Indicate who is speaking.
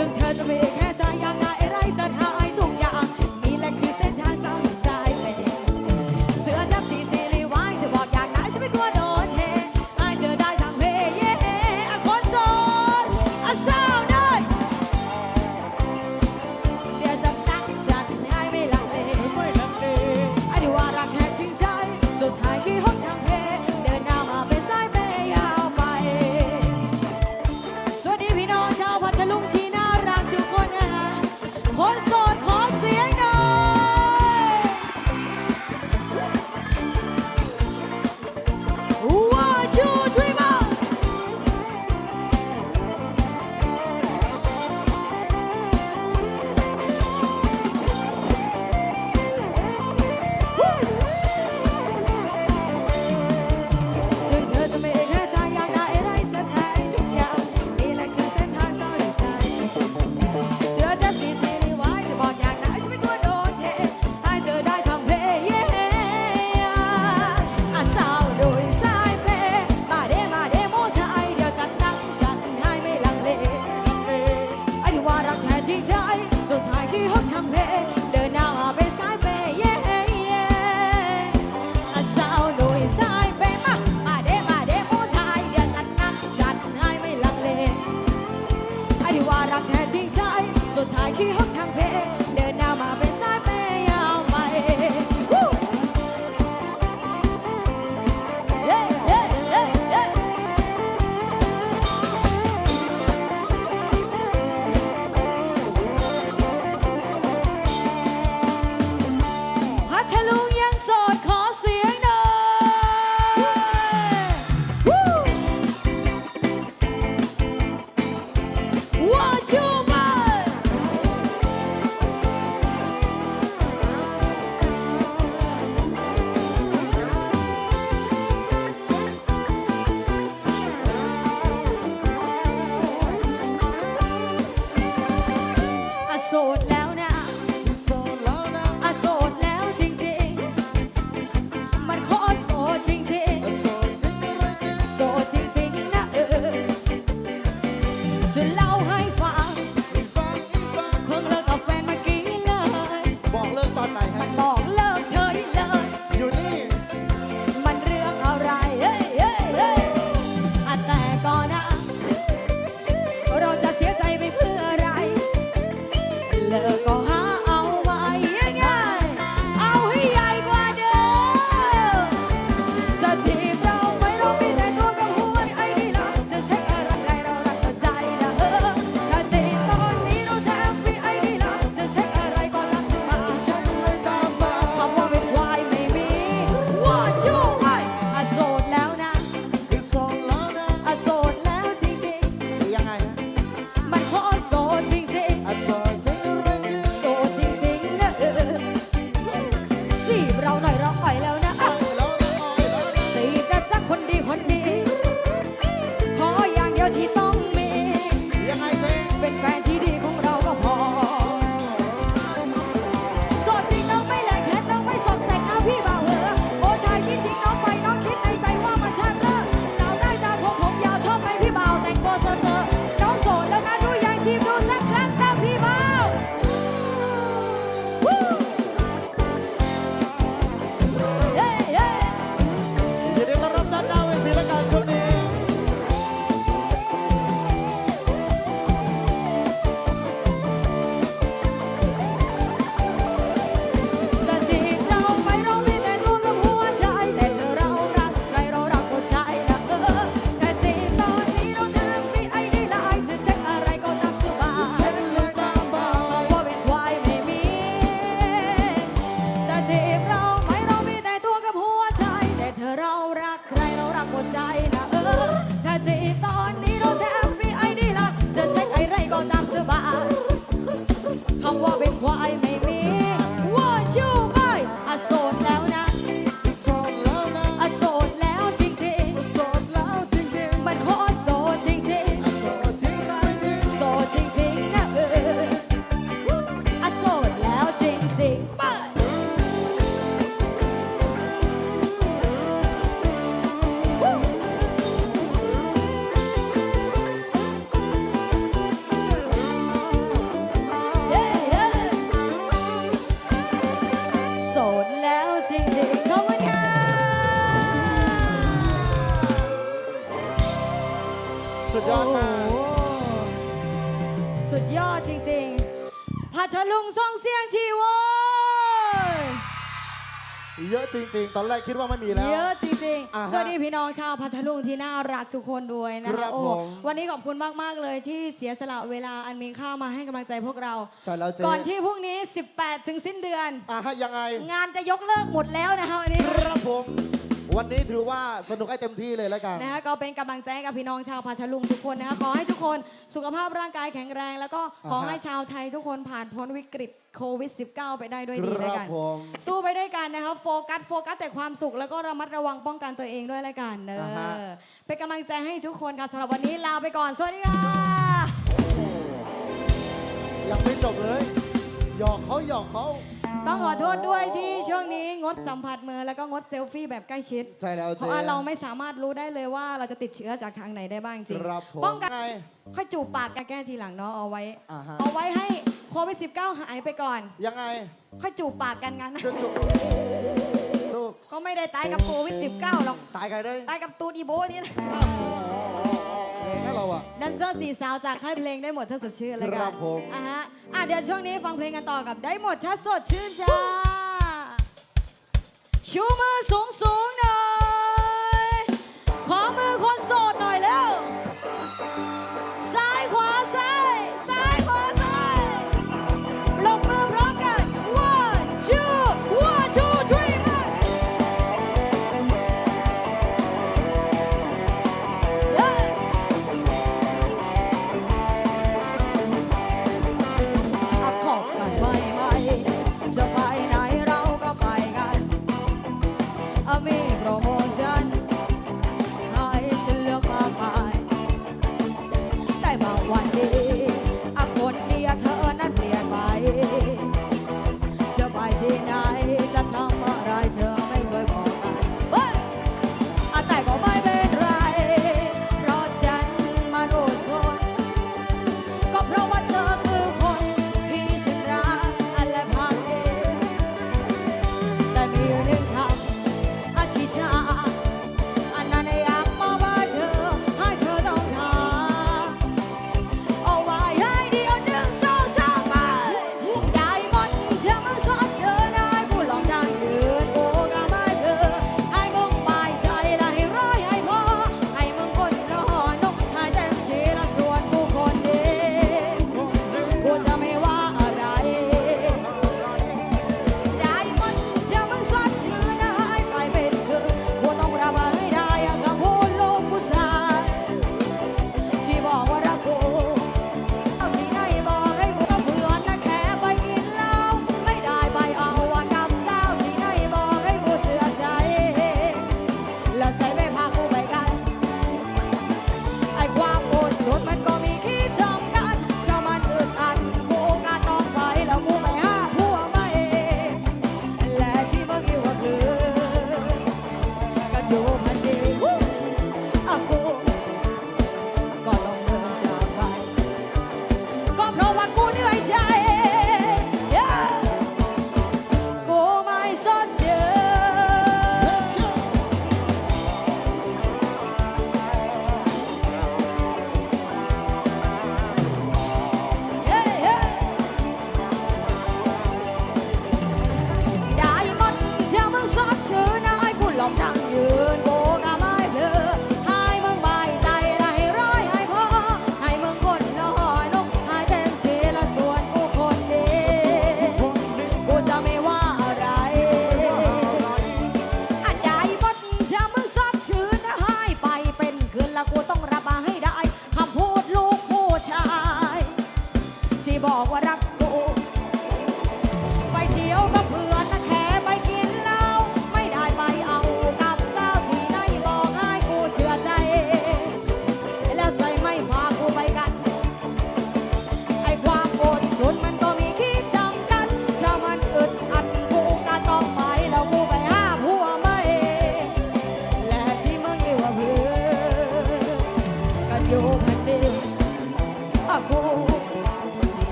Speaker 1: ถึงเธอจะไม่แค่ใจอย่างนั้น Aleluya. พัทลุงส่งเสียงชีวอน
Speaker 2: เยอะจริง ๆ ตอนแรกคิดว่าไม่มีแล้ว
Speaker 1: เยอะจริง
Speaker 2: อ่าฮะ
Speaker 1: ๆ สวัสดีพี่น้องชาวพัทลุงที่น่ารักทุกคนด้วยนะ
Speaker 2: ครั
Speaker 1: คะ
Speaker 2: บ
Speaker 1: โอ้
Speaker 2: ผม
Speaker 1: วันนี้ขอบคุณมาก ๆ เลยที่เสียสละเวลาอันมีค่ามาให้กำลังใจพวกเรา
Speaker 2: ใช่แล้วเจ๊
Speaker 1: ก่อนที่พรุ่งนี้ 18 ถึงสิ้นเดือน
Speaker 2: อะฮะยังไง
Speaker 1: งานจะยกเลิกหมดแล้วนะคะวันนี้
Speaker 2: ครับผม วันนี้ถือว่าสนุกให้เต็มที่เลยแล้วกัน
Speaker 1: นะคะก็เป็นกำลังใจให้กับพี่น้องชาวพัทลุงทุกคนนะคะขอให้ทุกคนสุขภาพร่างกายแข็งแรง แล้วก็ขอ
Speaker 2: อ่าฮะ
Speaker 1: ให้ชาวไทยทุกคนผ่านพ้นวิกฤตโควิด -19 ไปได้ด้วยดี
Speaker 2: ค
Speaker 1: แล้ว
Speaker 2: รับ
Speaker 1: กัน
Speaker 2: ผม
Speaker 1: สู้ไปด้วยกันนะคะโฟกัสโฟกัสแต่ความสุขแล้วก็ระมัดระวังป้องกันตัวเองด้วยแล้วกันเน
Speaker 2: อ่าฮะ
Speaker 1: อะเป็นกำลังใจให้ทุกคนค่ะสำหรับวันนี้ลาไปก่อนสวัสดีค่ะ
Speaker 2: ยังไม่จบเลย หยอกเขาหยอกเขา
Speaker 1: ต้องขอโทษด้วยที่ช่วงนี้งดสัมผัสมือแล้วก็งดเซลฟี่แบบใกล้ชิด
Speaker 2: ใช่แล้ว
Speaker 1: เพ
Speaker 2: เจ๊
Speaker 1: ราะว่าเราไม่สามารถรู้ได้เลยว่าเราจะติดเชื้อจากทางไหนได้บ้างจริง
Speaker 2: ครับผม
Speaker 1: ป้องกัน
Speaker 2: ไง
Speaker 1: ค่อยจูบปากกันแก้ทีหลังเนาะเอาไว้
Speaker 2: อ่าฮะ
Speaker 1: เอาไว้ให้โควิด -19 หายไปก่อน
Speaker 2: ยังไง
Speaker 1: ค่อยจูบปากกันงั้น
Speaker 2: จะจุกลูก
Speaker 1: ก็ไม่ได้ตายกับโควิด -19 หรอก
Speaker 2: ตายใครได้
Speaker 1: ตายกับตูดอีโบนี่แหละ
Speaker 2: เอง นะเราอะ
Speaker 1: แดันเซอร์สี่สาวจากค่ายเพลงได้หมดถ้าสดชื่นเลยกั
Speaker 2: ครั
Speaker 1: น
Speaker 2: บผม
Speaker 1: อะฮะอะเดี๋ยวช่วงนี้ฟังเพลงกันต่อกับได้หมดถ้าสดชื่นจ้าชูมือสูงสูงๆหน่อยะว่ากู